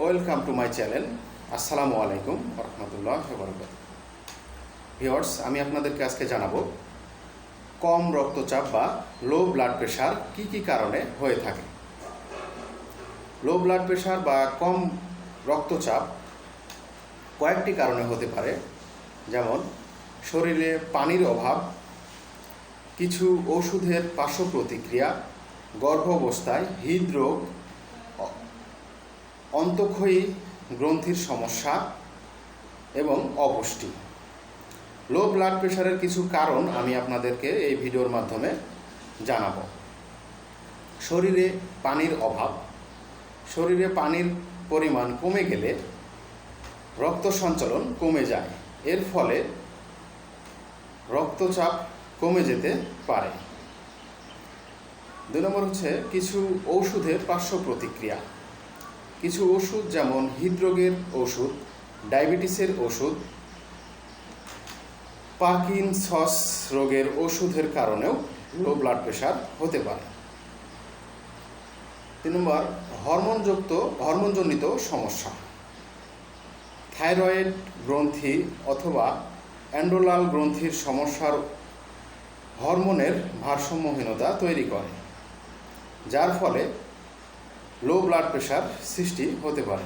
Welcome to my channel. আসসালামু আলাইকুম রহমতুল্লাহ বরকত viewers আমি আপনাদেরকে আজকে জানাব, কম রক্তচাপ বা লো ব্লাড প্রেশার কি কি কারণে হয়ে থাকে? লো ব্লাড প্রেশার বা কম রক্তচাপ কয়েকটি কারণে হতে পারে। যেমন, শরীরে পানির অভাব, কিছু ওষুধের পার্শ্ব প্রতিক্রিয়া, গর্ভাবস্থায় হৃদরোগ অন্তঃক্ষয়ী গ্রন্থির সমস্যা এবং অপুষ্টি। লো ব্লাড প্রেশারের কিছু কারণ আমি আপনাদেরকে এই ভিডিওর মাধ্যমে জানাব। শরীরে পানির অভাব। শরীরে পানির পরিমাণ কমে গেলে রক্ত সঞ্চালন কমে যায়। এর ফলে রক্তচাপ কমে যেতে পারে। দুই নম্বর হচ্ছে কিছু ঔষধের পার্শ্ব প্রতিক্রিয়া। কিছু ওষুধ যেমন হৃদরোগের ওষুধ, ডায়াবেটিসের ওষুধ পার্কিনসস রোগের ওষুধের কারণেও লো ব্লাড প্রেশার হতে পারে। তিন নম্বর, হরমোনযুক্ত, হরমোনজনিত সমস্যা। থাইরয়েড গ্রন্থি অথবা অ্যান্ডোলাল গ্রন্থির সমস্যার হরমোনের ভারসাম্যহীনতা তৈরি করে, যার ফলে লো ব্লাড প্রেশার সৃষ্টি হতে পারে।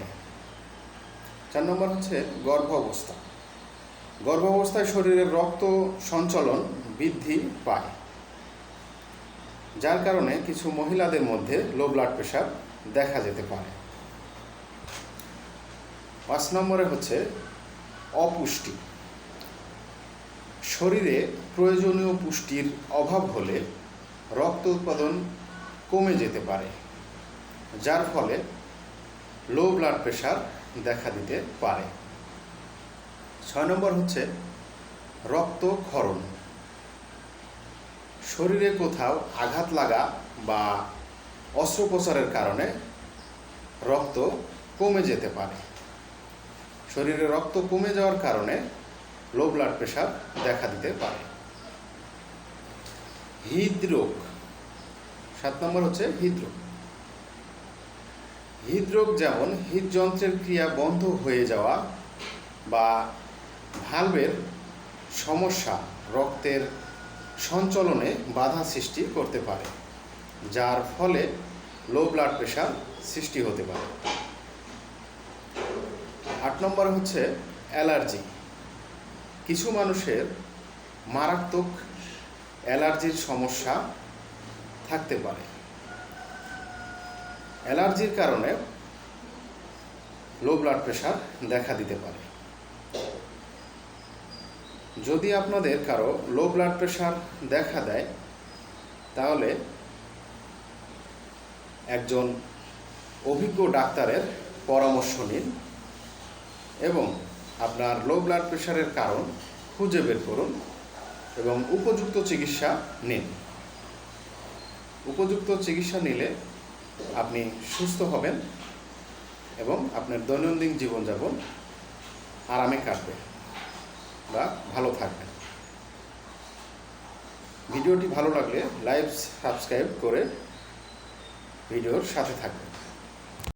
চার নম্বর হচ্ছে গর্ভাবস্থা। গর্ভাবস্থায় শরীরের রক্ত সঞ্চালন বৃদ্ধি পায়। যার কারণে কিছু মহিলাদের মধ্যে লো ব্লাড প্রেশার দেখা যেতে পারে। পাঁচ নম্বরে হচ্ছে অপুষ্টি। শরীরে প্রয়োজনীয় পুষ্টির অভাব হলে রক্ত উৎপাদন কমে যেতে পারে। যার ফলে লো ব্লাড প্রেশার দেখা দিতে পারে। ছয় নম্বর হচ্ছে রক্তক্ষরণ। শরীরে কোথাও আঘাত লাগা বা অস্ত্রোপচারের কারণে রক্ত কমে যেতে পারে। শরীরে রক্ত কমে যাওয়ার কারণে লো ব্লাড প্রেশার দেখা দিতে পারে। হৃদরোগ। সাত নম্বর হচ্ছে হৃদরোগ। হৃদরোগ যেমন হৃদযন্ত্রের ক্রিয়া বন্ধ হয়ে যাওয়া বা ভালভের সমস্যা রক্তের সঞ্চলনে বাধা সৃষ্টি করতে পারে, যার ফলে লো ব্লাড প্রেশার সৃষ্টি হতে পারে। আট নম্বর হচ্ছে অ্যালার্জি। কিছু মানুষের মারাত্মক অ্যালার্জির সমস্যা থাকতে পারে। অ্যালার্জির কারণে লো ব্লাড প্রেশার দেখা দিতে পারে। যদি আপনাদের কারও লো ব্লাড প্রেশার দেখা দেয়, তাহলে একজন অভিজ্ঞ ডাক্তারের পরামর্শ নিন এবং আপনার লো ব্লাড প্রেশারের কারণ খুঁজে বের করুন এবং উপযুক্ত চিকিৎসা নিন। উপযুক্ত চিকিৎসা নিলে আপনি সুস্থ হবেন এবং আপনার দৈনন্দিন জীবনযাপন আরামে কাটবে বা ভালো থাকবে। ভিডিওটি ভালো লাগলে লাইভ সাবস্ক্রাইব করে ভিডিওর সাথে থাকবেন।